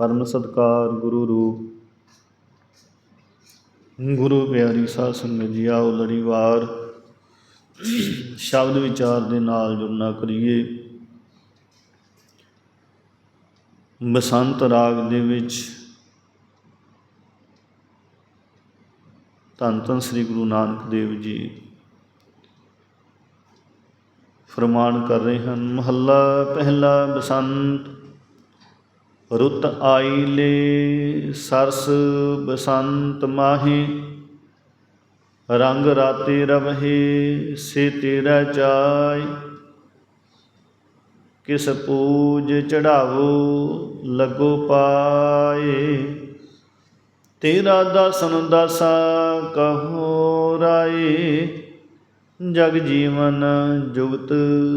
ਪਰਮ ਸਤਕਾਰ ਗੁਰੂ ਰੂਪ। ਗੁਰੂ ਪਿਆਰੀ ਸਾਧ ਸੰਗਤ ਜੀ, ਆਓ ਲੜੀਵਾਰ ਸ਼ਬਦ ਵਿਚਾਰ ਦੇ ਨਾਲ ਜੁੜਨਾ ਕਰੀਏ। ਬਸੰਤ ਰਾਗ ਦੇ ਵਿੱਚ ਧੰਨ ਧੰਨ ਸ੍ਰੀ ਗੁਰੂ ਨਾਨਕ ਦੇਵ ਜੀ ਫਰਮਾਨ ਕਰ ਰਹੇ ਹਨ, ਮਹੱਲਾ ਪਹਿਲਾ ਬਸੰਤ। ਰੁੱਤ ਆਈ ਲੈ ਸਰਸ ਬਸੰਤ ਮਾਹੀ। ਰੰਗ ਰਾਤੇ ਰਵਹਿ ਸੇ ਤੇਰਾ ਚਾਈ ਕਿਸ ਪੂਜ ਚੜਾਵੋ ਲੱਗੋ ਪਾਏ। ਤੇਰਾ ਦਾਸਨ ਦਾਸਾ ਕਹੋ ਰਾਏ। ਜਗ ਜੀਵਨ ਜੁਗਤ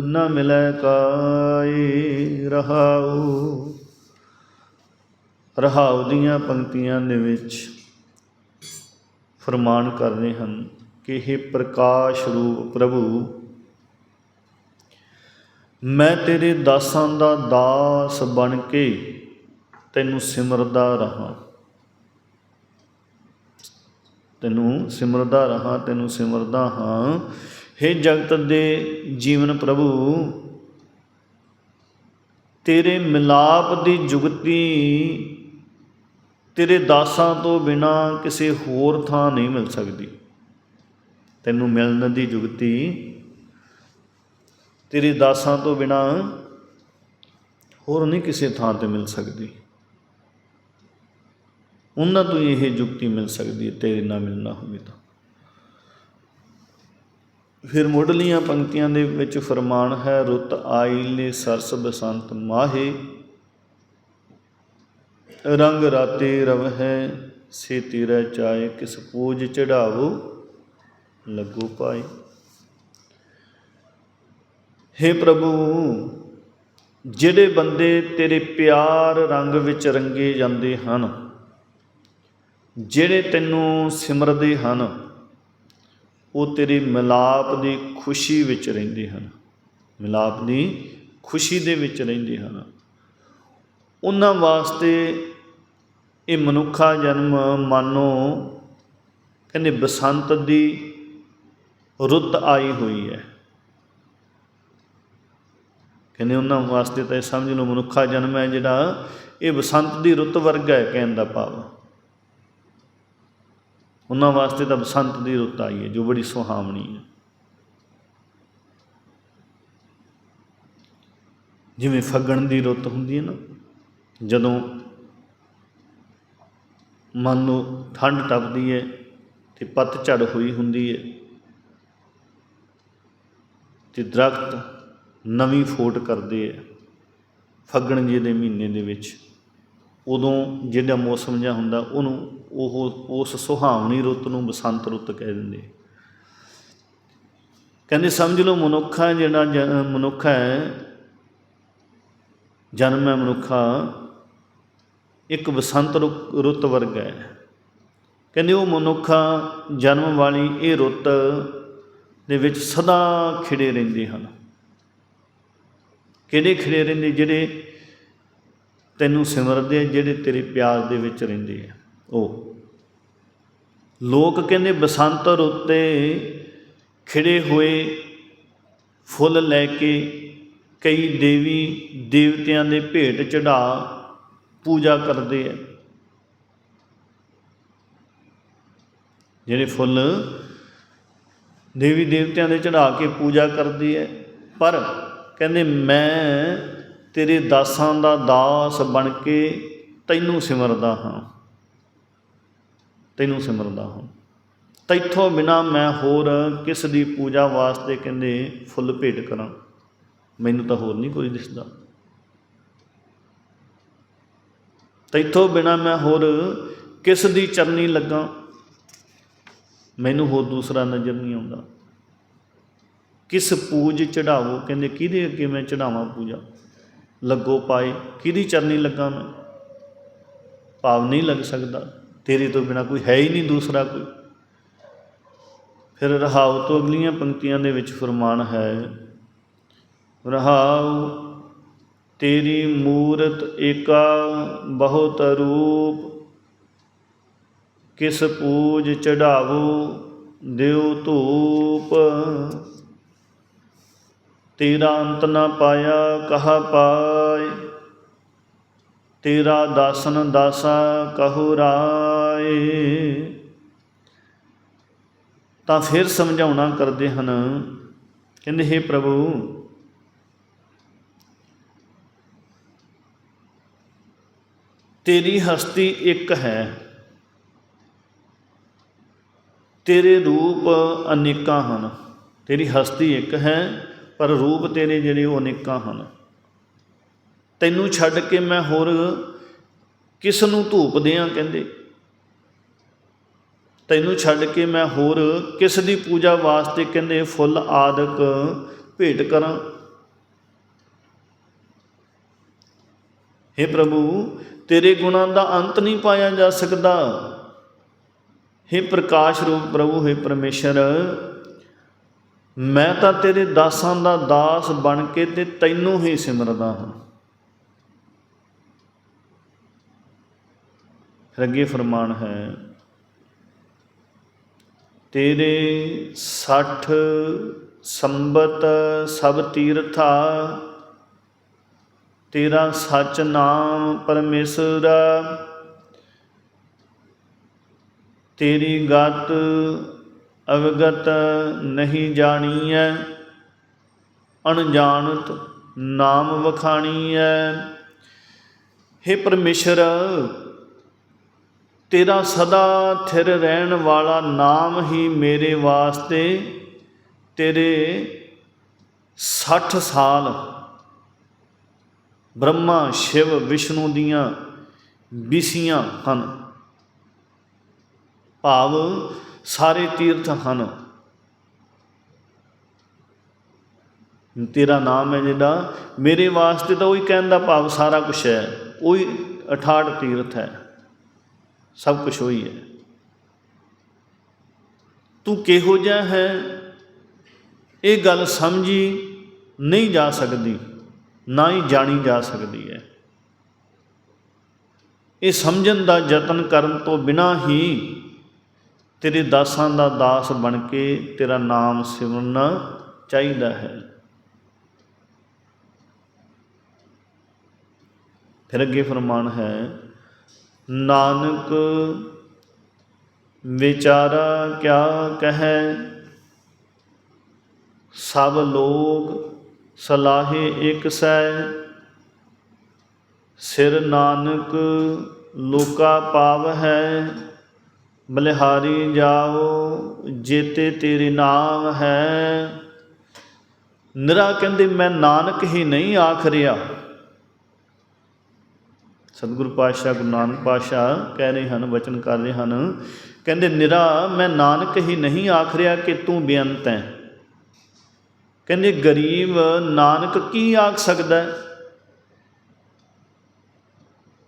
ਨ ਮਿਲੈ ਕਾਏ ਰਹਾਉ। ਰਹਾਉ ਦੀਆਂ ਪੰਕਤੀਆਂ ਦੇ ਵਿੱਚ ਫਰਮਾਨ ਕਰ ਰਹੇ ਹਨ ਕਿ ਇਹ ਪ੍ਰਕਾਸ਼ ਰੂਪ ਪ੍ਰਭੂ, ਮੈਂ ਤੇਰੇ ਦਾਸਾਂ ਦਾ ਦਾਸ ਬਣ ਕੇ ਤੈਨੂੰ ਸਿਮਰਦਾ ਰਹਾ। ਤੈਨੂੰ ਸਿਮਰਦਾ ਰਹਾ, ਤੈਨੂੰ ਸਿਮਰਦਾ ਹਾਂ। हे ਜਗਤ ਦੇ ਜੀਵਨ ਪ੍ਰਭੂ, ਤੇਰੇ ਮਿਲਾਪ ਦੀ ਜੁਗਤੀ ਤੇਰੇ ਦਾਸਾਂ ਤੋਂ ਬਿਨਾ ਕਿਸੇ ਹੋਰ ਥਾਂ ਨਹੀਂ ਮਿਲ ਸਕਦੀ। ਤੈਨੂੰ ਮਿਲਣ ਦੀ ਜੁਗਤੀ ਤੇਰੇ ਦਾਸਾਂ ਤੋਂ ਬਿਨਾ ਹੋਰ ਨਹੀਂ ਕਿਸੇ ਥਾਂ ਤੇ ਮਿਲ ਸਕਦੀ। ਉਹਨਾਂ ਤੋਂ ਇਹ ਜੁਗਤੀ ਮਿਲ ਸਕਦੀ ਹੈ, ਤੇਰੇ ਨਾਲ ਮਿਲਣਾ ਹੋਵੇ ਤਾਂ। ਫਿਰ ਮੁੱਢਲੀਆਂ ਪੰਕਤੀਆਂ ਦੇ ਵਿੱਚ ਫਰਮਾਨ ਹੈ, ਰੁੱਤ ਆਈ ਨੇ ਸਰਸ ਬਸੰਤ ਮਾਹੇ। ਰੰਗ ਰਾਤੇ ਰਵ ਹੈ ਸੇ ਤੇਰਾ ਚਾਏ ਕਿਸ ਪੂਜ ਚੜਾਵੋ, ਲੱਗੋ ਪਾਏ। हे ਪ੍ਰਭੂ, ਜਿਹੜੇ ਬੰਦੇ ਤੇਰੇ ਪਿਆਰ ਰੰਗ ਵਿੱਚ ਰੰਗੇ ਜਾਂਦੇ ਹਨ, ਜਿਹੜੇ ਤੈਨੂੰ ਸਿਮਰਦੇ ਹਨ, ਉਹ ਤੇਰੇ ਮਿਲਾਪ ਦੀ ਖੁਸ਼ੀ ਵਿੱਚ ਰਹਿੰਦੇ ਹਨ, ਮਿਲਾਪ ਦੀ ਖੁਸ਼ੀ ਦੇ ਵਿੱਚ ਰਹਿੰਦੇ ਹਨ। ਉਹਨਾਂ ਵਾਸਤੇ ਇਹ ਮਨੁੱਖਾ ਜਨਮ ਮਾਨੋ ਕਹਿੰਦੇ ਬਸੰਤ ਦੀ ਰੁੱਤ ਆਈ ਹੋਈ ਹੈ। ਕਹਿੰਦੇ ਉਹਨਾਂ ਵਾਸਤੇ ਤਾਂ ਇਹ ਸਮਝ ਲਓ ਮਨੁੱਖਾ ਜਨਮ ਹੈ ਜਿਹੜਾ, ਇਹ ਬਸੰਤ ਦੀ ਰੁੱਤ ਵਰਗਾ ਹੈ ਕਹਿਣ ਦਾ ਭਾਵ। ਉਹਨਾਂ ਵਾਸਤੇ ਤਾਂ ਬਸੰਤ ਦੀ ਰੁੱਤ ਆਈ ਹੈ, ਜੋ ਬੜੀ ਸੁਹਾਵਣੀ ਹੈ। ਜਿਵੇਂ ਫੱਗਣ ਦੀ ਰੁੱਤ ਹੁੰਦੀ ਹੈ ਨਾ, ਜਦੋਂ ਮਨ ਨੂੰ ਠੰਡ ਟੱਪਦੀ ਹੈ ਤੇ ਪੱਤਝੜ ਹੋਈ ਹੁੰਦੀ ਹੈ ਤੇ ਦਰਖਤ ਨਵੀਂ ਫੋਟ ਕਰਦੇ ਹੈ ਫੱਗਣ ਜੇ ਦੇ ਮਹੀਨੇ ਦੇ ਵਿੱਚ। ਉਦੋਂ ਜਿਹੜਾ ਮੌਸਮ ਜਿਹਾ ਹੁੰਦਾ, ਉਹਨੂੰ ਉਹ, ਉਸ ਸੁਹਾਵਣੀ ਰੁੱਤ ਨੂੰ ਬਸੰਤ ਰੁੱਤ ਕਹਿ ਦਿੰਦੇ ਕਹਿੰਦੇ, ਸਮਝ ਲਓ ਮਨੁੱਖਾ ਜਿਹੜਾ ਜ- ਮਨੁੱਖ ਹੈ, ਜਨਮ ਹੈ ਮਨੁੱਖਾ ਇੱਕ ਬਸੰਤ ਰੁ- ਰੁੱਤ ਵਰਗਾ ਹੈ। ਕਹਿੰਦੇ ਉਹ ਮਨੁੱਖਾ ਜਨਮ ਵਾਲੀ ਇਹ ਰੁੱਤ ਦੇ ਵਿੱਚ ਸਦਾ ਖਿੜੇ ਰਹਿੰਦੇ ਹਨ। ਕਿਹੜੇ ਖਿੜੇ ਰਹਿੰਦੇ? ਜਿਹੜੇ ਤੈਨੂੰ ਸਿਮਰਦੇ ਆ, ਜਿਹੜੇ ਤੇਰੇ ਪਿਆਰ ਦੇ ਵਿੱਚ ਰਹਿੰਦੇ ਆ। ਉਹ ਲੋਕ ਕਹਿੰਦੇ ਬਸੰਤ ਰੁੱਤੇ ਖਿੜੇ ਹੋਏ ਫੁੱਲ ਲੈ ਕੇ ਕਈ ਦੇਵੀ ਦੇਵਤਿਆਂ ਦੇ ਭੇਟ ਚੜਾ ਪੂਜਾ ਕਰਦੇ ਆ। ਜਿਹੜੇ ਫੁੱਲ ਦੇਵੀ ਦੇਵਤਿਆਂ ਦੇ ਚੜਾ ਕੇ ਪੂਜਾ ਕਰਦੇ ਹੈ ਪਰ ਕਹਿੰਦੇ ਮੈਂ ਤੇਰੇ ਦਾਸਾਂ ਦਾ ਦਾਸ ਬਣ ਕੇ ਤੈਨੂੰ ਸਿਮਰਦਾ ਹਾਂ। ਤੈਨੂੰ ਸਿਮਰਦਾ ਹਾਂ। ਤੈਥੋਂ ਬਿਨਾ ਮੈਂ ਹੋਰ ਕਿਸ ਦੀ ਪੂਜਾ ਵਾਸਤੇ ਕਹਿੰਦੇ ਫੁੱਲ ਭੇਟ ਕਰਾਂ? ਮੈਨੂੰ ਤਾਂ ਹੋਰ ਨਹੀਂ ਕੋਈ ਦਿਸਦਾ। ਤੈਥੋਂ ਬਿਨਾ ਮੈਂ ਹੋਰ ਕਿਸ ਦੀ ਚਰਨੀ ਲੱਗਾ? ਮੈਨੂੰ ਹੋਰ ਦੂਸਰਾ ਨਜ਼ਰ ਨਹੀਂ ਆਉਂਦਾ। ਕਿਸ ਪੂਜ ਚੜਾਵੋ? ਕਹਿੰਦੇ, ਕਿਹਦੇ ਅੱਗੇ ਮੈਂ ਚੜਾਵਾਂ ਪੂਜਾ? ਲੱਗੋ ਪਾਏ, ਕਿਹਦੀ ਚਰਨੀ ਲੱਗਾ ਮੈਂ? ਭਾਵ ਨਹੀਂ ਲੱਗ ਸਕਦਾ। ਤੇਰੇ ਤੋਂ ਬਿਨਾ ਕੋਈ ਹੈ ਹੀ ਨਹੀਂ ਦੂਸਰਾ ਕੋਈ। ਫਿਰ ਰਹਾਉ ਤੋਂ ਅਗਲੀਆਂ ਪੰਕਤੀਆਂ ਦੇ ਵਿੱਚ ਫਰਮਾਨ ਹੈ, ਰਹਾਉ ਤੇਰੀ ਮੂਰਤ ਏਕਾ ਬਹੁਤ ਰੂਪ, ਕਿਸ ਪੂਜ ਚੜਾਵੋ ਦਿਉ ਧੂਪ। ਤੇਰਾ ਅੰਤ ਨਾ ਪਾਇਆ ਕਹਾ ਪਾਏ, ਤੇਰਾ ਦਾਸਨ ਦਾਸਾ ਕਹੋ ਰਾਏ। ਤਾਂ ਫਿਰ ਸਮਝਾਉਣਾ ਕਰਦੇ ਹਨ, ਕਹਿੰਦੇ हे ਪ੍ਰਭੂ ਤੇਰੀ ਹਸਤੀ ਇੱਕ ਹੈ। ਤੇਰੇ ਰੂਪ ਅਨੇਕਾਂ ਹਨ। ਤੇਰੀ ਹਸਤੀ ਇੱਕ ਹੈ, ਪਰ ਰੂਪ ਤੇਰੇ ਜਿਹੜੇ ਉਹ ਅਨੇਕਾਂ ਹਨ। ਤੈਨੂੰ ਛੱਡ ਕੇ ਮੈਂ ਹੋਰ ਕਿਸ ਨੂੰ ਧੂਪ ਦਿਆਂ ਕਹਿੰਦੇ? ਤੈਨੂੰ ਛੱਡ ਕੇ ਮੈਂ ਹੋਰ ਕਿਸ ਦੀ ਪੂਜਾ ਵਾਸਤੇ ਕਹਿੰਦੇ? ਫੁੱਲ ਆਦਿਕ ਭੇਟ ਕਰਾਂ। हे ਪ੍ਰਭੂ ਤੇਰੇ ਗੁਣਾਂ ਦਾ ਅੰਤ ਨਹੀਂ ਪਾਇਆ ਜਾ ਸਕਦਾ। हे ਪ੍ਰਕਾਸ਼ ਰੂਪ ਪ੍ਰਭੂ हे ਪਰਮੇਸ਼ਰ, ਮੈਂ ਤਾਂ ਤੇਰੇ ਦਾਸਾਂ ਦਾ ਦਾਸ ਬਣ ਕੇ ਤੇ ਤੈਨੂੰ ਹੀ ਸਿਮਰਦਾ ਹਾਂ। ਰੱਗੇ ਫਰਮਾਨ ਹੈ, ਤੇਰੇ 60 ਸੰਬਤ ਸਭ ਤੀਰਥਾ ਤੇਰਾ ਸੱਚ ਨਾਮ ਪਰਮੇਸ਼ਰ ਤੇਰੀ ਗਤ ਅਵਗਤ ਨਹੀਂ ਜਾਣੀ ਜਾਣੀਐ। ਅਣਜਾਣਤ ਨਾਮ ਵਖਾਣੀਐ। हे ਪਰਮੇਸ਼ਰ, ਤੇਰਾ ਸਦਾ ਥਿਰ ਰਹਿਣ ਵਾਲਾ ਨਾਮ ਹੀ ਮੇਰੇ ਵਾਸਤੇ ਤੇਰੇ 60 ਸਾਲ ਬ੍ਰਹਮਾ, ਸ਼ਿਵ, ਵਿਸ਼ਨੂੰ ਦੀਆਂ ਬਿਸੀਆਂ ਹਨ। ਭਾਵ ਸਾਰੇ ਤੀਰਥ ਹਨ। ਤੇਰਾ ਨਾਮ ਹੈ ਜਿਹੜਾ, ਮੇਰੇ ਵਾਸਤੇ ਤਾਂ ਉਹੀ ਕਹਿਣ ਦਾ ਭਾਵ ਸਾਰਾ ਕੁਝ ਹੈ। ਉਹੀ 68 ਤੀਰਥ ਹੈ। ਸਭ ਕੁਝ ਉਹੀ ਹੈ। ਤੂੰ ਕਿਹੋ ਜਿਹਾ ਹੈ? ਇਹ ਗੱਲ ਸਮਝੀ ਨਹੀਂ ਜਾ ਸਕਦੀ। ਨਾ ਹੀ ਜਾਣੀ ਜਾ ਸਕਦੀ ਹੈ। ਇਹ ਸਮਝਣ ਦਾ ਯਤਨ ਕਰਨ ਤੋਂ ਬਿਨਾ ਹੀ ਤੇਰੇ ਦਾਸਾਂ ਦਾ ਦਾਸ ਬਣ ਕੇ ਤੇਰਾ ਨਾਮ ਸਿਮਰਨਾ ਚਾਹੀਦਾ ਹੈ। ਫਿਰ ਅੱਗੇ ਫਰਮਾਨ ਹੈ, ਨਾਨਕ ਵਿਚਾਰਾ ਕਿਆ ਕਹੈ, ਸਭ ਲੋਗ ਸਲਾਹੇ ਇਕ ਸੈ ਸਿਰ ਨਾਨਕ ਲੋਕਾ ਪਾਵ ਹੈ, ਬਲਿਹਾਰੀ ਜਾਓ ਜੇਤੇ ਤੇਰੇ ਨਾਮ ਹੈ। ਨਿਰਾ ਕਹਿੰਦੇ, ਮੈਂ ਨਾਨਕ ਹੀ ਨਹੀਂ ਆਖ ਰਿਹਾ। ਸਤਿਗੁਰੂ ਪਾਤਸ਼ਾਹ ਗੁਰੂ ਨਾਨਕ ਪਾਤਸ਼ਾਹ ਕਹਿ ਰਹੇ ਹਨ, ਵਚਨ ਕਰ ਰਹੇ ਹਨ। ਕਹਿੰਦੇ, ਨਿਰਾ, ਮੈਂ ਨਾਨਕ ਹੀ ਨਹੀਂ ਆਖ ਰਿਹਾ ਕਿ ਤੂੰ ਬੇਅੰਤ ਹੈ। ਕਹਿੰਦੇ, ਗਰੀਬ ਨਾਨਕ ਕੀ ਆਖ ਸਕਦਾ ਹੈ?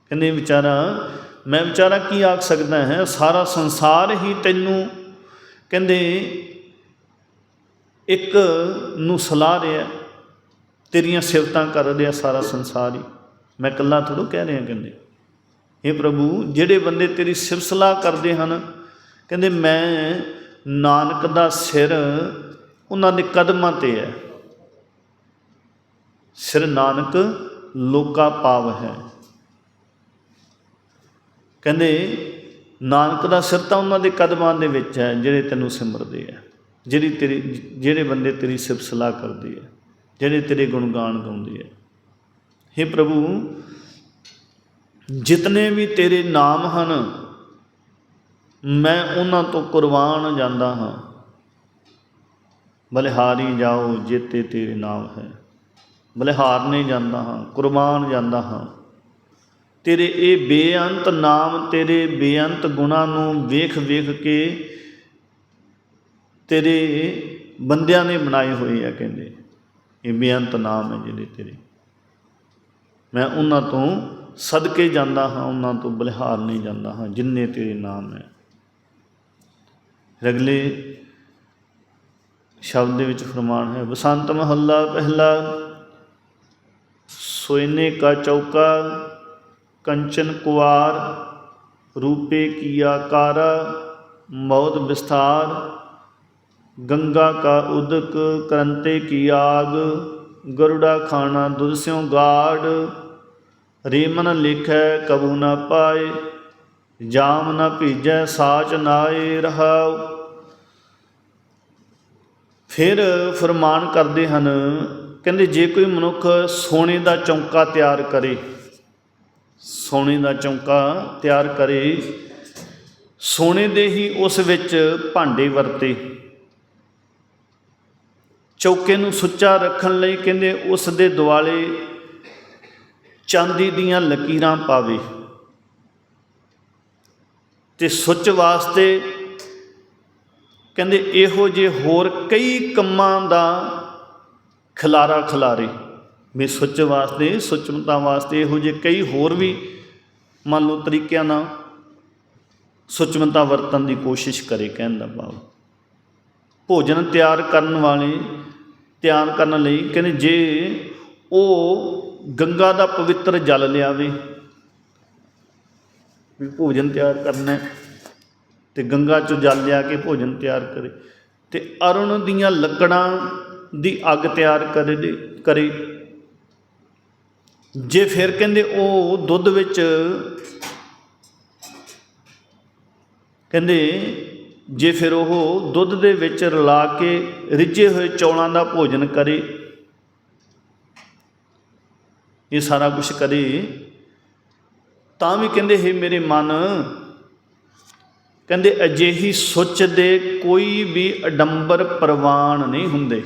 ਕਹਿੰਦੇ, ਵਿਚਾਰਾ, ਮੈਂ ਵਿਚਾਰਾ ਕੀ ਆਖ ਸਕਦਾ ਹੈ? ਸਾਰਾ ਸੰਸਾਰ ਹੀ ਤੈਨੂੰ ਕਹਿੰਦੇ, ਇੱਕ ਨੂੰ ਸਲਾਹ ਰਿਹਾ, ਤੇਰੀਆਂ ਸਿਫਤਾਂ ਕਰ ਰਿਹਾ ਸਾਰਾ ਸੰਸਾਰ ਹੀ। ਮੈਂ ਇਕੱਲਾ ਥੋੜੋ ਕਹਿ ਰਿਹਾ, ਕਹਿੰਦੇ। हे ਪ੍ਰਭੂ, ਜਿਹੜੇ ਬੰਦੇ ਤੇਰੀ ਸਿਫਤ ਸਲਾਹ ਕਰਦੇ ਹਨ, ਕਹਿੰਦੇ, ਮੈਂ ਨਾਨਕ ਦਾ ਸਿਰ ਉਹਨਾਂ ਦੇ ਕਦਮਾਂ ਤੇ ਹੈ। ਸਿਰ ਨਾਨਕ ਲੋਕਾ ਪਾਵ ਹੈ। ਕਹਿੰਦੇ, ਨਾਨਕ ਦਾ ਸਿਰ ਤਾਂ ਉਹਨਾਂ ਦੇ ਕਦਮਾਂ ਦੇ ਵਿੱਚ ਹੈ, ਜਿਹੜੇ ਤੈਨੂੰ ਸਿਮਰਦੇ ਆ ਜਿਹੜੀ ਤੇਰੀ, ਜਿਹੜੇ ਬੰਦੇ ਤੇਰੀ ਸਿਫਤ ਸਲਾਹ ਕਰਦੇ ਆ ਜਿਹੜੇ ਤੇਰੇ ਗੁਣਗਾਨ ਗਾਉਂਦੇ ਆ हे ਪ੍ਰਭੂ, ਜਿਤਨੇ ਵੀ ਤੇਰੇ ਨਾਮ ਹਨ, ਮੈਂ ਉਹਨਾਂ ਤੋਂ ਕੁਰਬਾਨ ਜਾਂਦਾ ਹਾਂ। ਬਲਿਹਾਰੀ ਜਾਓ ਜੇਤੇ ਤੇਰੇ ਨਾਮ ਹੈ। ਬਲਿਹਾਰਨੇ ਜਾਂਦਾ ਹਾਂ, ਕੁਰਬਾਨ ਜਾਂਦਾ ਹਾਂ। ਤੇਰੇ ਇਹ ਬੇਅੰਤ ਨਾਮ, ਤੇਰੇ ਬੇਅੰਤ ਗੁਣਾਂ ਨੂੰ ਵੇਖ ਵੇਖ ਕੇ ਤੇਰੇ ਬੰਦਿਆਂ ਨੇ ਬਣਾਏ ਹੋਏ ਆ ਕਹਿੰਦੇ। ਇਹ ਬੇਅੰਤ ਨਾਮ ਹੈ ਜਿਹੜੇ ਤੇਰੇ। ਮੈਂ ਉਹਨਾਂ ਤੋਂ ਸਦਕੇ ਜਾਂਦਾ ਹਾਂ, ਉਹਨਾਂ ਤੋਂ ਬਲਿਹਾਰ ਨਹੀਂ ਜਾਂਦਾ ਹਾਂ, ਜਿੰਨੇ ਤੇਰੇ ਨਾਮ ਹੈ। ਰਗਲੇ ਸ਼ਬਦ ਦੇ ਵਿੱਚ ਫਰਮਾਨ ਹੈ, ਬਸੰਤ ਮਹੱਲਾ ਪਹਿਲਾ, ਸੋਇਨੇ ਕਾ ਚੌਕਾ, ਕੰਚਨ ਕੁਵਾਰ, ਰੂਪੇ ਕੀ ਆਕਾਰ, ਮੌਤ ਵਿਸਥਾਰ, ਗੰਗਾ ਕਾ ਉਦਕ, ਕਰੰਤੇ ਕੀ ਆਗ, ਗਰੁੜਾ ਖਾਣਾ ਦੁਧ ਸਿਉ ਗਾੜ, ਰੇਮਨ ਲਿਖੈ ਕਬੂ ਨਾ ਪਾਏ, ਜਾਮ ਨਾ ਭੀਜੈ ਸਾਚ ਨਾਏ ਰਹਾਉ। ਫਿਰ ਫਰਮਾਨ ਕਰਦੇ ਹਨ, ਕਹਿੰਦੇ ਜੇ ਕੋਈ ਮਨੁੱਖ ਸੋਨੇ ਦਾ ਚੌਂਕਾ ਤਿਆਰ ਕਰੇ, ਸੋਨੇ ਦਾ ਚੌਂਕਾ ਤਿਆਰ ਕਰੇ, ਸੋਨੇ ਦੇ ਹੀ ਉਸ ਵਿੱਚ ਭਾਂਡੇ ਵਰਤੇ। ਚੌਕੇ ਨੂੰ ਸੁੱਚਾ ਰੱਖਣ ਲਈ ਕਹਿੰਦੇ ਉਸ ਦੇ ਦੁਆਲੇ ਚਾਂਦੀ ਦੀਆਂ ਲਕੀਰਾਂ ਪਾਵੇ। ਤੇ ਸੁੱਚ ਵਾਸਤੇ ਕਹਿੰਦੇ ਇਹੋ ਜੇ ਹੋਰ ਕਈ ਕੰਮਾਂ ਦਾ ਖਲਾਰਾ ਖਲਾਰੇ ਵੀ ਸੁੱਚ ਵਾਸਤੇ, ਸੁੱਚਮਤਾ ਵਾਸਤੇ ਇਹੋ ਜੇ ਕਈ ਹੋਰ ਵੀ ਮੰਨ ਲਓ ਤਰੀਕਿਆਂ ਨਾਲ ਸੁਚਮਤਾ ਵਰਤਣ ਦੀ ਕੋਸ਼ਿਸ਼ ਕਰੇ ਕਹਿਣ ਦਾ ਭਾਵ। ਭੋਜਨ ਤਿਆਰ ਕਰਨ ਵਾਲੇ ਤਿਆਰ ਕਰਨ ਲਈ ਕਹਿੰਦੇ ਜੇ ਉਹ ਗੰਗਾ ਦਾ ਪਵਿੱਤਰ ਜਲ ਲਿਆਵੇ, ਵੀ ਭੋਜਨ ਤਿਆਰ ਕਰਨਾ ਤੇ ਗੰਗਾ ਚੋਂ ਜਲ ਲਿਆ ਕੇ ਭੋਜਨ ਤਿਆਰ ਕਰੇ ਤੇ ਅਰੁਣ ਦੀਆਂ ਲੱਕੜਾਂ ਦੀ ਅੱਗ ਤਿਆਰ ਕਰੇ ਦੇ- ਕਰੇ। ਜੇ ਫਿਰ ਕਹਿੰਦੇ ਉਹ ਦੁੱਧ ਵਿੱਚ ਕਹਿੰਦੇ ਜੇ ਫਿਰ ਉਹ ਦੁੱਧ ਦੇ ਵਿੱਚ ਰਲਾ ਕੇ ਰਿੱਝੇ ਹੋਏ ਚੌਲਾਂ ਦਾ ਭੋਜਨ ਕਰੇ, ਇਹ ਸਾਰਾ ਕੁਝ ਕਰੇ, ਤਾਂ ਵੀ ਕਹਿੰਦੇ, ਹੈ ਮੇਰੇ ਮਨ ਕਹਿੰਦੇ ਅਜਿਹੀ ਸੁੱਚ ਦੇ ਕੋਈ ਵੀ ਅਡੰਬਰ ਪ੍ਰਵਾਨ ਨਹੀਂ ਹੁੰਦੇ।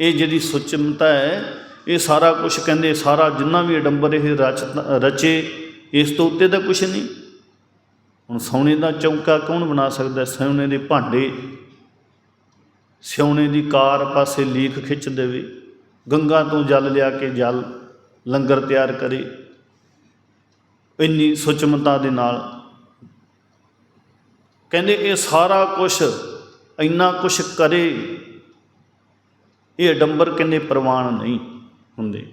ਇਹ ਜਿਹੜੀ ਸੁੱਚਮਤਾ ਹੈ, ਇਹ ਸਾਰਾ ਕੁਝ ਕਹਿੰਦੇ ਸਾਰਾ ਜਿੰਨਾ ਵੀ ਅਡੰਬਰ ਇਹ ਰਚ ਰਚੇ, ਇਸ ਤੋਂ ਉੱਤੇ ਤਾਂ ਕੁਝ ਨਹੀਂ। ਹੁਣ ਸੋਨੇ ਦਾ ਚੌਂਕਾ ਕੌਣ ਬਣਾ ਸਕਦਾ? ਹੈ? ਸੋਨੇ ਦੇ ਭਾਂਡੇ। ਸਿਉਣੇ ਦੀ ਕਾਰ ਪਾਸੇ ਲੀਕ ਖਿੱਚ ਦੇਵੇ। ਗੰਗਾ ਤੋਂ ਜਲ ਲਿਆ ਕੇ ਜਲ, ਲੰਗਰ ਤਿਆਰ ਕਰੇ। ਇੰਨੀ ਸੁਚਮਤਾ ਦੇ ਨਾਲ। ਕਹਿੰਦੇ ਇਹ ਸਾਰਾ ਕੁਝ ਇੰਨਾ ਕੁਝ ਕਰੇ, ਇਹ ਅਡੰਬਰ ਕਹਿੰਦੇ ਪ੍ਰਵਾਨ ਨਹੀਂ ਹੁੰਦੇ।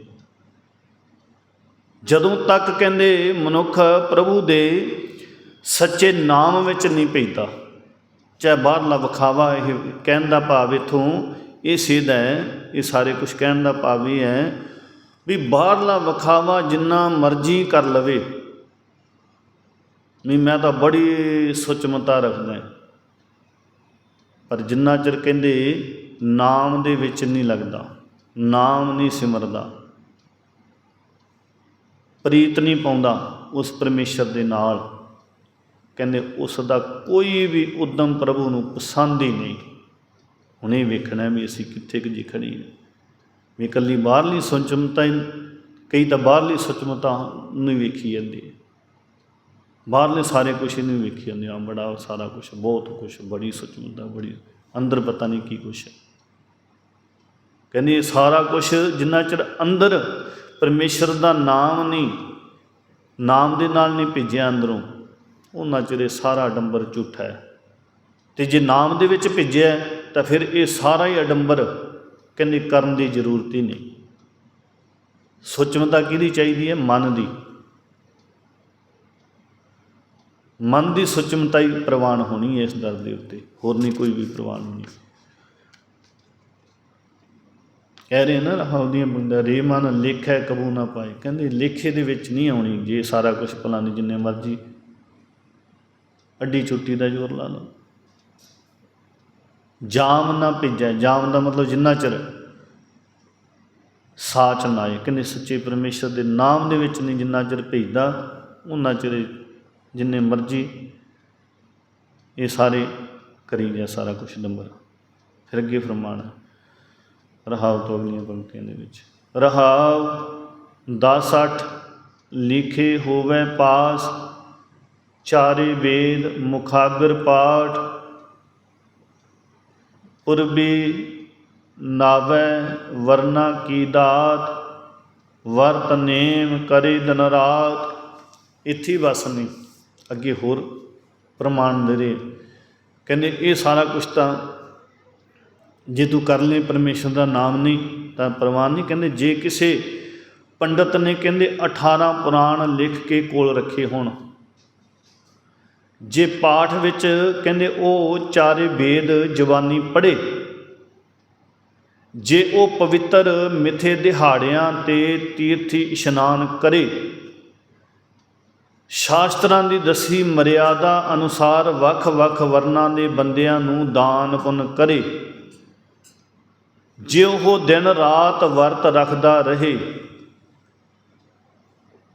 ਜਦੋਂ ਤੱਕ ਕਹਿੰਦੇ ਮਨੁੱਖ ਪ੍ਰਭੂ ਦੇ ਸੱਚੇ ਨਾਮ ਵਿੱਚ ਨਹੀਂ ਭੇਜਦਾ, ਚਾਹੇ ਬਾਹਰਲਾ ਵਿਖਾਵਾ ਇਹ ਕਹਿਣ ਦਾ ਭਾਵ ਇਥੋਂ, ਇਹ ਸਿੱਧ ਹੈ, ਇਹ ਸਾਰੇ ਕੁਝ ਕਹਿਣ ਦਾ ਭਾਵ ਇਹ ਹੈ ਵੀ ਬਾਹਰਲਾ ਵਿਖਾਵਾ ਜਿੰਨਾ ਮਰਜ਼ੀ ਕਰ ਲਵੇ ਵੀ ਮੈਂ ਤਾਂ ਬੜੀ ਸੁਚਮਤਾ ਰੱਖਦਾ ਪਰ ਜਿੰਨਾ ਚਿਰ ਕਹਿੰਦੇ ਨਾਮ ਦੇ ਵਿੱਚ ਨਹੀਂ ਲੱਗਦਾ, ਨਾਮ ਨਹੀਂ ਸਿਮਰਦਾ, ਪ੍ਰੀਤ ਨਹੀਂ ਪਾਉਂਦਾ ਉਸ ਪਰਮੇਸ਼ਰ ਦੇ ਨਾਲ, ਕਹਿੰਦੇ ਉਸ ਦਾ ਕੋਈ ਵੀ ਉਦਮ ਪ੍ਰਭੂ ਨੂੰ ਪਸੰਦ ਹੀ ਨਹੀਂ। ਹੁਣੇ ਵੇਖਣਾ ਵੀ ਅਸੀਂ ਕਿੱਥੇ ਕੁ ਜੀ ਹੈ। ਵੀ ਇਕੱਲੀ ਬਾਹਰਲੀ ਸੁਚਮਤਾ ਹੀ ਕਈ ਤਾਂ ਬਾਹਰਲੀ ਸੁਚਮਤਾ ਨੂੰ ਵੇਖੀ ਜਾਂਦੀ ਬਾਹਰਲੇ ਸਾਰੇ ਕੁਛ ਇਹਨੂੰ ਵੇਖੀ ਜਾਂਦੇ ਆ ਬੜਾ ਸਾਰਾ ਕੁਝ ਬਹੁਤ ਕੁਝ ਬੜੀ ਸੁਚਮਤਾ ਬੜੀ, ਅੰਦਰ ਪਤਾ ਨਹੀਂ ਕੀ ਕੁਛ ਹੈ। ਕਹਿੰਦੇ ਇਹ ਸਾਰਾ ਕੁਝ ਜਿੰਨਾ ਚਿਰ ਅੰਦਰ ਪਰਮੇਸ਼ਰ ਦਾ ਨਾਮ ਨਹੀਂ, ਨਾਮ ਦੇ ਨਾਲ ਨਹੀਂ ਭਿੱਜਿਆ ਅੰਦਰੋਂ, ਉਹਨਾਂ ਚਿਰ ਇਹ ਸਾਰਾ ਅਡੰਬਰ ਝੂਠਾ ਹੈ। ਤੇ ਜੇ ਨਾਮ ਦੇ ਵਿੱਚ ਭਿੱਜਿਆ ਤਾਂ ਫਿਰ ਇਹ ਸਾਰਾ ਹੀ ਅਡੰਬਰ ਕਹਿੰਦੇ ਕਰਨ ਦੀ ਜ਼ਰੂਰਤ ਹੀ ਨਹੀਂ। ਸੁਚਮਤਾ ਕਿਹਦੀ ਚਾਹੀਦੀ ਹੈ? ਮਨ ਦੀ। ਮਨ ਦੀ ਸੁਚਮਤਾ ਹੀ ਪ੍ਰਵਾਨ ਹੋਣੀ ਹੈ ਇਸ ਦਰ ਦੇ ਉੱਤੇ। ਹੋਰ ਨਹੀਂ ਕੋਈ ਵੀ ਪ੍ਰਵਾਨ ਹੋਣੀ। ਕਹਿ ਰਹੇ ਨਾ ਰਹਾਉਦੀਆਂ ਬੰਦਾ ਰੇ ਮਨ ਲੇਖੈ ਕਬੂ ਨਾ ਪਾਏ। ਕਹਿੰਦੇ ਲੇਖੇ ਦੇ ਵਿੱਚ ਨਹੀਂ ਆਉਣੀ। ਜੇ ਸਾਰਾ ਕੁਝ ਭਲਾ ਨਹੀਂ ਜਿੰਨੇ ਮਰਜ਼ੀ ਅੱਡੀ ਚੁੱਟੀ ਦਾ ਜ਼ੋਰ ਲਾ ਲਓ। ਜਾਮ ਨਾ ਭੇਜੈ ਜਾਮ ਦਾ ਮਤਲਬ ਜਿੰਨਾ ਚਿਰ ਸਾਚ ਨਾ ਆਏ। ਕਹਿੰਦੇ ਸੱਚੇ ਪਰਮੇਸ਼ਰ ਦੇ ਨਾਮ ਦੇ ਵਿੱਚ ਨਹੀਂ ਜਿੰਨਾ ਚਿਰ ਭੇਜਦਾ ਉਹਨਾਂ ਚਿਰ ਜਿੰਨੇ ਮਰਜ਼ੀ ਇਹ ਸਾਰੇ ਕਰੀ ਗਿਆ ਸਾਰਾ ਕੁਝ ਨੰਬਰ ਫਿਰ ਅੱਗੇ ਫਰਮਾਨ ਹੈ ਰਹਾਵ ਤੋਂ ਅਗਲੀਆਂ ਪੰਕਤੀਆਂ ਦੇ ਵਿੱਚ, ਰਹਾਵ 10 ਅੱਠ ਲਿਖੇ ਹੋਵੇ ਪਾਸ, ਚਾਰੇ ਵੇਦ ਮੁਖਾਗਰ ਪਾਠ, ਪੁਰਬੀ ਨਾਵੈ ਵਰਨਾ ਕੀ ਦਾਤ, ਵਰਤ ਨੇਮ ਕਰੇ ਦਿਨ ਰਾਤ। ਇੱਥੇ ਬਸ ਨਹੀਂ ਅੱਗੇ ਹੋਰ ਪ੍ਰਮਾਣ ਦੇ ਰਹੇ ਕਹਿੰਦੇ ਇਹ ਸਾਰਾ ਕੁਝ ਤਾਂ ਜੇ ਤੂੰ ਕਰ ਲੈ ਪਰਮੇਸ਼ਰ ਦਾ ਨਾਮ ਨਹੀਂ, ਤਾਂ ਪ੍ਰਵਾਨ ਨਹੀਂ। ਕਹਿੰਦੇ ਜੇ ਕਿਸੇ ਪੰਡਤ ਨੇ ਕਹਿੰਦੇ 18 ਪੁਰਾਣ ਲਿਖ ਕੇ ਕੋਲ ਰੱਖੇ ਹੋਣ, ਜੇ ਪਾਠ ਵਿੱਚ ਕਹਿੰਦੇ ਉਹ ਚਾਰੇ ਵੇਦ ਜਵਾਨੀ ਪੜ੍ਹੇ, ਜੇ ਉਹ ਪਵਿੱਤਰ ਮਿੱਥੇ ਦਿਹਾੜਿਆਂ ਤੇ ਤੀਰਥੀ ਇਸ਼ਨਾਨ ਕਰੇ ਸ਼ਾਸਤਰਾਂ ਦੀ ਦਸੀ ਮਰਿਆਦਾ ਅਨੁਸਾਰ ਵੱਖ-ਵੱਖ ਵਰਨਾਂ ਦੇ ਬੰਦਿਆਂ ਨੂੰ ਦਾਨ ਪੁੰਨ ਕਰੇ। ਜੇ ਉਹ ਦਿਨ ਰਾਤ ਵਰਤ ਰੱਖਦਾ ਰਹੇ,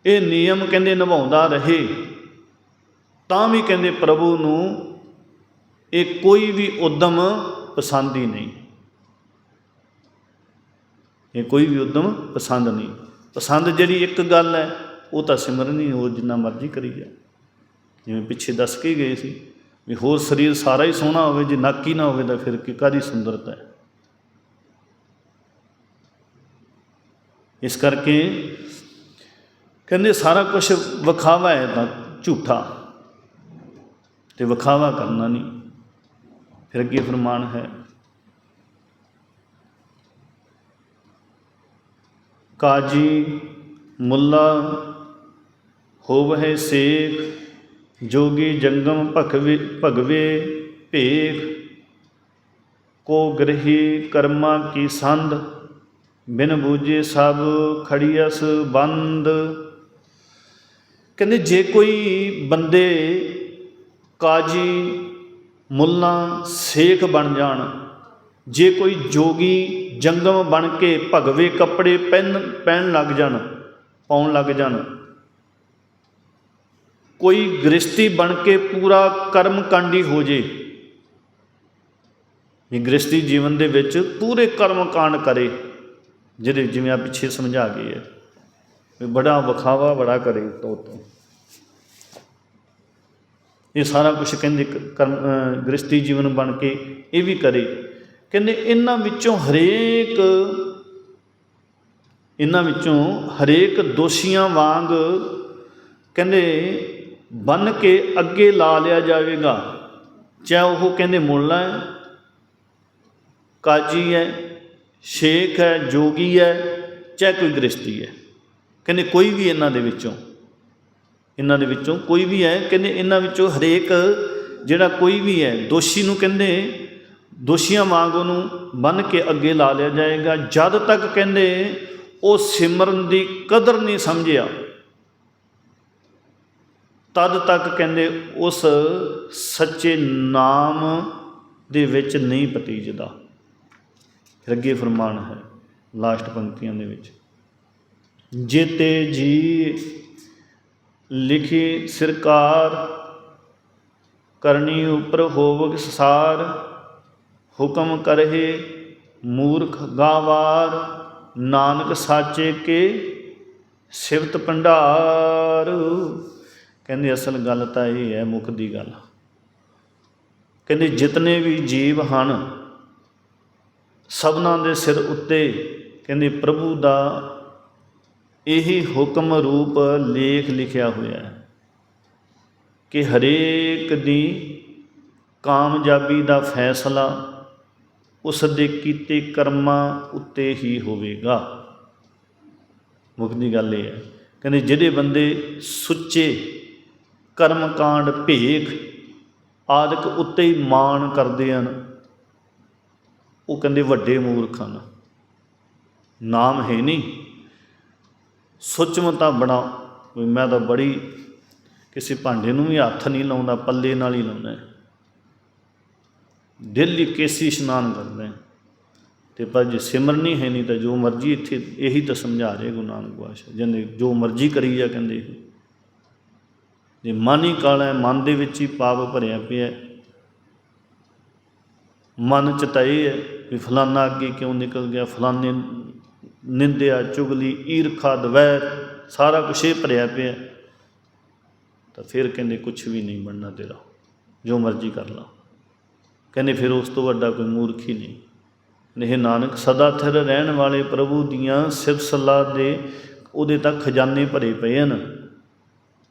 ਇਹ ਨਿਯਮ ਕਹਿੰਦੇ ਨਿਭਾਉਂਦਾ ਰਹੇ, ਤਾਂ ਵੀ ਕਹਿੰਦੇ ਪ੍ਰਭੂ ਨੂੰ ਇਹ ਕੋਈ ਵੀ ਉਦਮ ਪਸੰਦ ਹੀ ਨਹੀਂ। ਇਹ ਕੋਈ ਵੀ ਉਦਮ ਪਸੰਦ ਨਹੀਂ। ਪਸੰਦ ਜਿਹੜੀ ਇੱਕ ਗੱਲ ਹੈ ਉਹ ਤਾਂ ਸਿਮਰਨ ਹੀ ਹੋਰ ਜਿੰਨਾ ਮਰਜ਼ੀ ਕਰੀ ਜਾ ਜਿਵੇਂ ਪਿੱਛੇ ਦੱਸ ਕੇ ਗਏ ਸੀ ਵੀ ਹੋਰ ਸਰੀਰ ਸਾਰਾ ਹੀ ਸੋਹਣਾ ਹੋਵੇ, ਜੇ ਨੱਕ ਹੀ ਨਾ ਹੋਵੇ ਤਾਂ ਫਿਰ ਕੀ ਕਾਦੀ ਸੁੰਦਰਤਾ ਹੈ? ਇਸ ਕਰਕੇ ਕਹਿੰਦੇ ਸਾਰਾ ਕੁਝ ਵਿਖਾਵਾ ਹੈ ਤਾਂ ਝੂਠਾ ਤੇ ਵਿਖਾਵਾ ਕਰਨਾ ਨਹੀਂ। ਫਿਰ ਅੱਗੇ ਫਰਮਾਨ ਹੈ, ਕਾਜੀ ਮੁੱਲਾ ਹੋਵਹਿ ਸੇਖ, ਜੋਗੀ ਜੰਗਮ ਭਖਵੇ, ਭਗਵੇ ਭੇਖ। ਕੋ ਗ੍ਰਹੀ ਕਰਮਾ ਕੀ ਸੰਧ ਬਿਨ ਬੂਝੇ ਸਭ ਖੜੀਅਸ ਬੰਦ। ਕਹਿੰਦੇ ਜੇ ਕੋਈ ਬੰਦੇ ਕਾਜੀ, ਮੁੱਲਾ ਸੇਖ ਬਣ ਜਾਣ, ਜੇ ਕੋਈ ਜੋਗੀ ਜੰਗਮ ਬਣ ਕੇ ਭਗਵੇ ਕੱਪੜੇ ਪਹਿਨ ਪਹਿਨ ਲੱਗ ਜਾਣ, ਪਾਉਣ ਲੱਗ ਜਾਣ ਕੋਈ ਗ੍ਰਸਤੀ ਬਣ ਕੇ ਪੂਰਾ ਕਰਮ ਕਾਂਡੀ ਹੋ ਜੇ। ਇਹ ਗ੍ਰਸਤੀ ਜੀਵਨ ਦੇ ਵਿੱਚ ਪੂਰੇ ਕਰਮ ਕਾਂਡ ਕਰੇ ਜਿਹੜੇ ਜਿਵੇਂ ਆ ਪਿੱਛੇ ਸਮਝਾ ਗਏ ਹੈ ਵੀ ਬੜਾ ਵਿਖਾਵਾ ਬੜਾ ਕਰੇ ਤੋ ਤੋਂ। ਇਹ ਸਾਰਾ ਕੁਝ ਕਹਿੰਦੇ ਕ- ਕਰਮ ਗ੍ਰਸਤੀ ਜੀਵਨ ਬਣ ਕੇ ਇਹ ਵੀ ਕਰੇ। ਕਹਿੰਦੇ ਇਹਨਾਂ ਵਿੱਚੋਂ ਹਰੇਕ, ਇਹਨਾਂ ਵਿੱਚੋਂ ਹਰੇਕ ਦੋਸ਼ੀਆਂ ਵਾਂਗ ਕਹਿੰਦੇ ਬਨ ਕੇ ਅੱਗੇ ਲਾ ਲਿਆ ਜਾਵੇਗਾ। ਚਾਹੇ ਉਹ ਕਹਿੰਦੇ ਮੁੱਲਾ ਹੈ ਕਾਜੀ ਹੈ ਸ਼ੇਖ ਹੈ ਜੋਗੀ ਹੈ ਚਾਹੇ ਕੋਈ ਗ੍ਰਸਤੀ ਹੈ ਕਹਿੰਦੇ, ਕੋਈ ਵੀ ਇਹਨਾਂ ਦੇ ਵਿੱਚੋਂ, ਇਹਨਾਂ ਦੇ ਵਿੱਚੋਂ ਕੋਈ ਵੀ ਹੈ ਕਹਿੰਦੇ, ਇਹਨਾਂ ਵਿੱਚੋਂ ਹਰੇਕ ਜਿਹੜਾ ਕੋਈ ਵੀ ਹੈ ਦੋਸ਼ੀ ਨੂੰ ਕਹਿੰਦੇ, ਦੋਸ਼ੀਆਂ ਵਾਂਗ ਉਹਨੂੰ ਬੰਨ ਕੇ ਅੱਗੇ ਲਾ ਲਿਆ ਜਾਏਗਾ। ਜਦ ਤੱਕ ਕਹਿੰਦੇ, ਉਹ ਸਿਮਰਨ ਦੀ ਕਦਰ ਨਹੀਂ ਸਮਝਿਆ ਤਦ ਤੱਕ ਕਹਿੰਦੇ ਉਸ ਸੱਚੇ ਨਾਮ ਦੇ ਵਿੱਚ ਨਹੀਂ ਪਤੀਜਦਾ ਫਿਰ ਅੱਗੇ ਫਰਮਾਨ ਹੈ, ਲਾਸਟ ਪੰਕਤੀਆਂ ਦੇ ਵਿੱਚ। ਜੇਤੇ ਜੀ ਲਿਖੇ ਸਰਕਾਰ ਕਰਨੀ ਉਪਰ ਹੋਵਗ ਸਸਾਰ, ਹੁਕਮ ਕਰਹਿ ਮੂਰਖ ਗਾਵਾਰ, ਨਾਨਕ ਸਾਚੇ ਕੇ ਸਿਵਤ ਭੰਡਾਰ। ਕਹਿੰਦੇ ਅਸਲ ਗੱਲ ਤਾਂ ਇਹ ਹੈ ਮੁੱਖ ਦੀ ਗੱਲ। ਕਹਿੰਦੇ ਜਿਤਨੇ ਵੀ ਜੀਵ ਹਨ, ਸਭਨਾਂ ਦੇ ਸਿਰ ਉੱਤੇ ਕਹਿੰਦੇ ਪ੍ਰਭੂ ਦਾ ਇਹੀ ਹੁਕਮ ਰੂਪ ਲੇਖ ਲਿਖਿਆ ਹੋਇਆ ਹੈ ਕਿ ਹਰੇਕ ਦੀ ਕਾਮਯਾਬੀ ਦਾ ਫੈਸਲਾ ਉਸ ਦੇ ਕੀਤੇ ਕਰਮਾਂ ਉੱਤੇ ਹੀ ਹੋਵੇਗਾ। ਮੁੱਖ ਦੀ ਗੱਲ ਇਹ ਹੈ। ਕਹਿੰਦੇ ਜਿਹੜੇ ਬੰਦੇ ਸੁੱਚੇ ਕਰਮ ਕਾਂਡ ਭੇਖ ਆਦਿਕ ਉੱਤੇ ਹੀ ਮਾਣ ਕਰਦੇ ਹਨ ਉਹ ਕਹਿੰਦੇ ਵੱਡੇ ਮੂਰਖ ਹਨ ਨਾਮ ਹੈ ਨਹੀਂ ਸੁੱਚਮਤਾ ਬਣਾ, ਵੀ ਮੈਂ ਤਾਂ ਬੜੀ ਕਿਸੇ ਭਾਂਡੇ ਨੂੰ ਵੀ ਹੱਥ ਨਹੀਂ ਲਾਉਂਦਾ, ਪੱਲੇ ਨਾਲ ਹੀ ਲਾਉਂਦਾ ਹੈ। ਦਿੱਲੀ ਕੇਸੀ ਇਸ਼ਨਾਨ ਕਰਦਾ ਹੈ। ਤੇ ਪਰ ਜੇ ਸਿਮਰਨੀ ਹੈ ਨਹੀਂ ਤਾਂ ਜੋ ਮਰਜ਼ੀ ਇੱਥੇ ਇਹੀ ਤਾਂ ਸਮਝਾ ਰਹੇ ਗੁਰੂ ਨਾਨਕ ਪਾਤਸ਼ਾਹ, ਜਿਹਨੇ ਜੋ ਮਰਜ਼ੀ ਕਰੀ ਜਾ ਕਹਿੰਦੇ ਇਹ। ਜੇ ਮਨ ਹੀ ਕਾਲਾ ਹੈ, ਮਨ ਦੇ ਵਿੱਚ ਹੀ ਪਾਪ ਭਰਿਆ ਪਿਆ ਮਨ ਚ ਤਾਂ ਇਹ ਹੈ ਵੀ ਫਲਾਨਾ ਅੱਗੇ ਕਿਉਂ ਨਿਕਲ ਗਿਆ, ਫਲਾਨੇ ਨਿੰਦਿਆ, ਚੁਗਲੀ, ਈਰਖਾ, ਦਵੈਰ, ਸਾਰਾ ਕੁਛ ਇਹ ਭਰਿਆ ਪਿਆ। ਤਾਂ ਫਿਰ ਕਹਿੰਦੇ ਕੁਝ ਵੀ ਨਹੀਂ ਬਣਨਾ ਤੇਰਾ, ਜੋ ਮਰਜ਼ੀ ਕਰ ਲਾ। ਕਹਿੰਦੇ ਫਿਰ ਉਸ ਤੋਂ ਵੱਡਾ ਕੋਈ ਮੂਰਖ ਹੀ ਨਹੀਂ। ਇਹ ਨਾਨਕ, ਸਦਾ ਥਿਰ ਰਹਿਣ ਵਾਲੇ ਪ੍ਰਭੂ ਦੀਆਂ ਸਿਫਤ ਸਲਾਹ ਦੇ ਉਹਦੇ ਤੱਕ ਖਜ਼ਾਨੇ ਭਰੇ ਪਏ ਹਨ।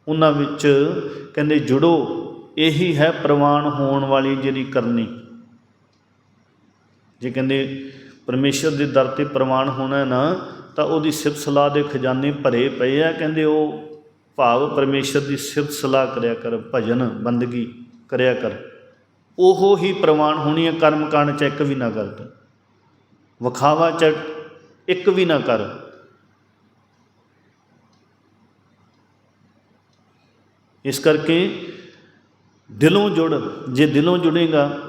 ਉਹਨਾਂ ਵਿੱਚ ਕਹਿੰਦੇ ਜੁੜੋ, ਇਹੀ ਹੈ ਪ੍ਰਵਾਨ ਹੋਣ ਵਾਲੀ ਜਿਹੜੀ ਕਰਨੀ। ਜੇ ਕਹਿੰਦੇ ਪਰਮੇਸ਼ਰ ਦੇ ਦਰ ਤੇ ਪ੍ਰਵਾਨ ਹੋਣਾ ਨਾ, ਤਾਂ ਉਹਦੀ ਸਿਫਤ ਸਲਾਹ ਦੇ ਖਜ਼ਾਨੇ ਭਰੇ ਪਏ ਆ, ਕਹਿੰਦੇ ਉਹ ਭਾਵ ਪਰਮੇਸ਼ਰ ਦੀ ਸਿਫਤ ਸਲਾਹ ਕਰਿਆ ਕਰ, ਭਜਨ, ਬੰਦਗੀ ਕਰਿਆ ਕਰ। ਉਹ ਹੀ ਪ੍ਰਵਾਨ ਹੋਣੀ ਹੈ ਕਰਮ ਕਾਂਡ ਚ ਇੱਕ ਵੀ ਨਾ ਕਰ ਤੂੰ। ਚ ਇੱਕ ਵੀ ਨਾ ਕਰ। ਇਸ ਕਰਕੇ ਦਿਲੋਂ ਜੁੜ, ਜੇ ਦਿਲੋਂ ਜੁੜੇਗਾ,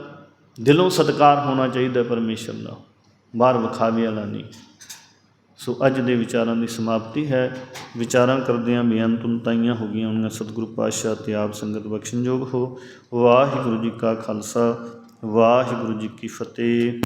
ਦਿਲੋਂ ਸਤਕਾਰ ਹੋਣਾ ਚਾਹੀਦਾ ਪਰਮੇਸ਼ਰ ਦਾ। ਬਾਹਰ ਵਿਖਾਵੇ ਵਾਲਾ ਨਹੀਂ। ਸੋ ਅੱਜ ਦੇ ਵਿਚਾਰਾਂ ਦੀ ਸਮਾਪਤੀ ਹੈ। ਵਿਚਾਰਾਂ ਕਰਦਿਆਂ ਬੇਅੰਤ ਉਨਤਾਈਆਂ ਹੋ ਗਈਆਂ ਉਹਨਾਂ ਸਤਿਗੁਰੂ ਪਾਤਸ਼ਾਹ ਤੇ ਆਪ ਸੰਗਤ ਬਖਸ਼ਣਯੋਗ ਹੋ। ਵਾਹਿਗੁਰੂ ਜੀ ਕਾ ਖਾਲਸਾ, ਵਾਹਿਗੁਰੂ ਜੀ ਕੀ ਫਤਿਹ।